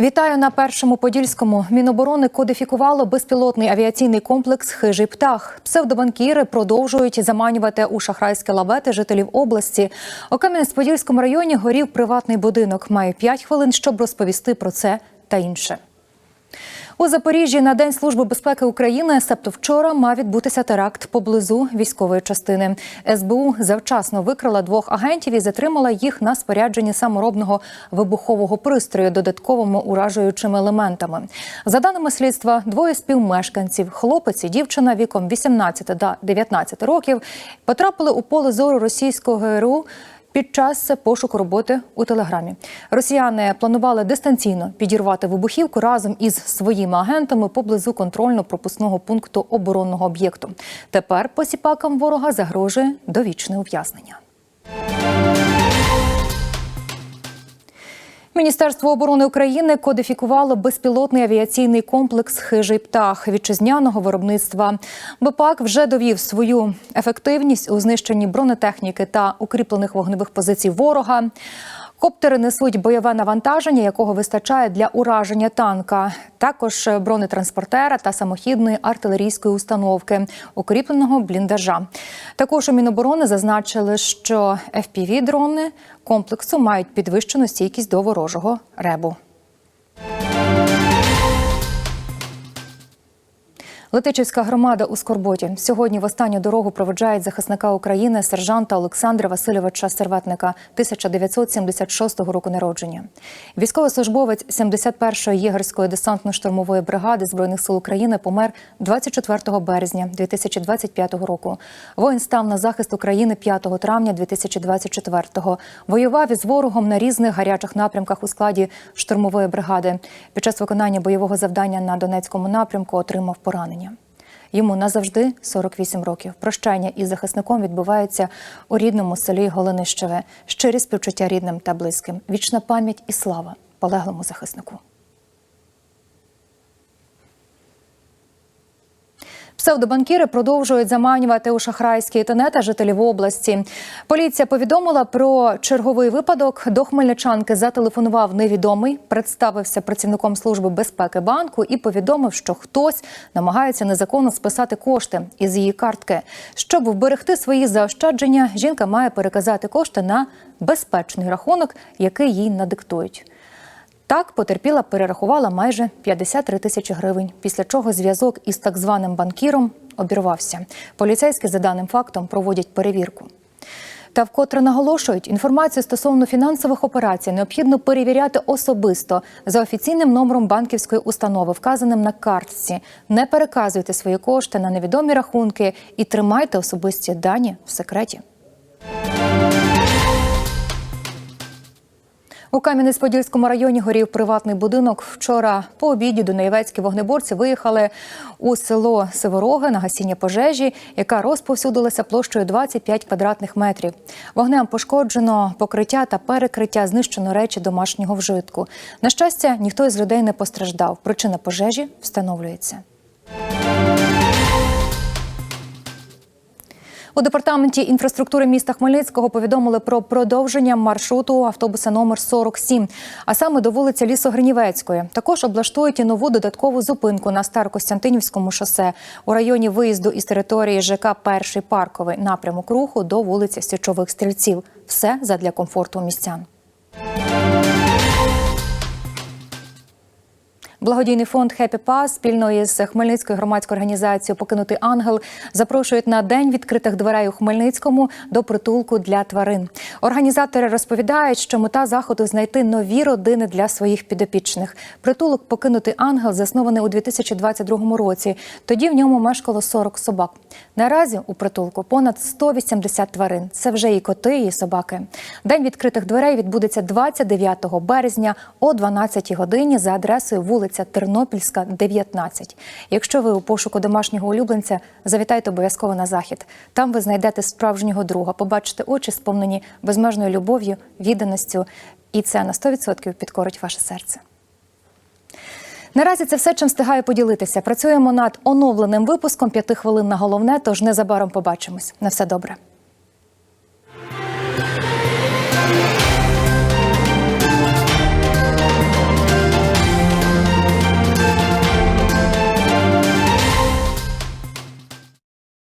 Вітаю на першому подільському. Міноборони кодифікувало безпілотний авіаційний комплекс Хижий птах. Псевдобанкіри продовжують заманювати у шахрайські лавети жителів області. У Кам'янець-Подільському районі горів приватний будинок. Має 5 хвилин, щоб розповісти про це та інше. У Запоріжжі на День служби безпеки України, себто вчора, мав відбутися теракт поблизу військової частини. СБУ завчасно викрила двох агентів і затримала їх на спорядженні саморобного вибухового пристрою, додатковими уражуючими елементами. За даними слідства, двоє співмешканців, хлопець і дівчина віком 18 та 19 років, потрапили у поле зору російського ГРУ під час пошуку роботи у телеграмі. Росіяни планували дистанційно підірвати вибухівку разом із своїми агентами поблизу контрольно-пропускного пункту оборонного об'єкту. Тепер посіпакам ворога загрожує довічне ув'язнення. Міністерство оборони України кодифікувало безпілотний авіаційний комплекс Хижий птах вітчизняного виробництва. БПАК вже довів свою ефективність у знищенні бронетехніки та укріплених вогневих позицій ворога. Коптери несуть бойове навантаження, якого вистачає для ураження танка, також бронетранспортера та самохідної артилерійської установки, укріпленого бліндажа. Також у Міноборони зазначили, що fpv дрони комплексу мають підвищену стійкість до ворожого ребу. Летичівська громада у Скорботі сьогодні в останню дорогу проведжають захисника України сержанта Олександра Васильовича Серветника 1976 року народження. Військовослужбовець 71-ї єгерської десантно-штурмової бригади збройних сил України помер 24 березня 2025 року. Воїн став на захист України 5 травня 2024-го. Воював із ворогом на різних гарячих напрямках у складі штурмової бригади. Під час виконання бойового завдання на Донецькому напрямку отримав поранення. Йому назавжди 48 років. Прощання із захисником відбувається у рідному селі Голенищеве. Щирі співчуття рідним та близьким. Вічна пам'ять і слава полеглому захиснику. Псевдобанкіри продовжують заманювати у шахрайські тенета жителів області. Поліція повідомила про черговий випадок. До хмельничанки зателефонував невідомий, представився працівником служби безпеки банку і повідомив, що хтось намагається незаконно списати кошти із її картки. Щоб вберегти свої заощадження, жінка має переказати кошти на безпечний рахунок, який їй надиктують. Так, потерпіла перерахувала майже 53 тисячі гривень, після чого зв'язок із так званим банкіром обірвався. Поліцейські за даним фактом проводять перевірку. Та вкотре наголошують, інформацію стосовно фінансових операцій необхідно перевіряти особисто за офіційним номером банківської установи, вказаним на картці. Не переказуйте свої кошти на невідомі рахунки і тримайте особисті дані в секреті. У Кам'янець-Подільському районі горів приватний будинок. Вчора по обіді Дунаєвецькі вогнеборці виїхали у село Сивороги на гасіння пожежі, яка розповсюдилася площею 25 квадратних метрів. Вогнем пошкоджено покриття та перекриття, знищено речі домашнього вжитку. На щастя, ніхто із людей не постраждав. Причина пожежі встановлюється. У департаменті інфраструктури міста Хмельницького повідомили про продовження маршруту автобуса номер 47, а саме до вулиці Лісогринівецької. Також облаштують і нову додаткову зупинку на Старокостянтинівському шосе у районі виїзду із території ЖК Перший парковий напрямок руху до вулиці Січових стрільців. Все задля комфорту містян. Благодійний фонд «Хеппі Пас» спільно із Хмельницькою громадською організацією Покинутий ангел запрошують на день відкритих дверей у Хмельницькому до притулку для тварин. Організатори розповідають, що мета заходу знайти нові родини для своїх підопічних. Притулок Покинутий ангел заснований у 2022 році. Тоді в ньому мешкало 40 собак. Наразі у притулку понад 180 тварин. Це вже і коти, і собаки. День відкритих дверей відбудеться 29 березня о 12 годині за адресою вулиця Тернопільська, 19. Якщо ви у пошуку домашнього улюбленця, завітайте обов'язково на захід. Там ви знайдете справжнього друга, побачите очі, сповнені безмежною любов'ю, відданістю, і це на 100% підкорить ваше серце. Наразі це все, чим встигаю поділитися. Працюємо над оновленим випуском п'яти хвилин на головне. Тож незабаром побачимось. На все добре.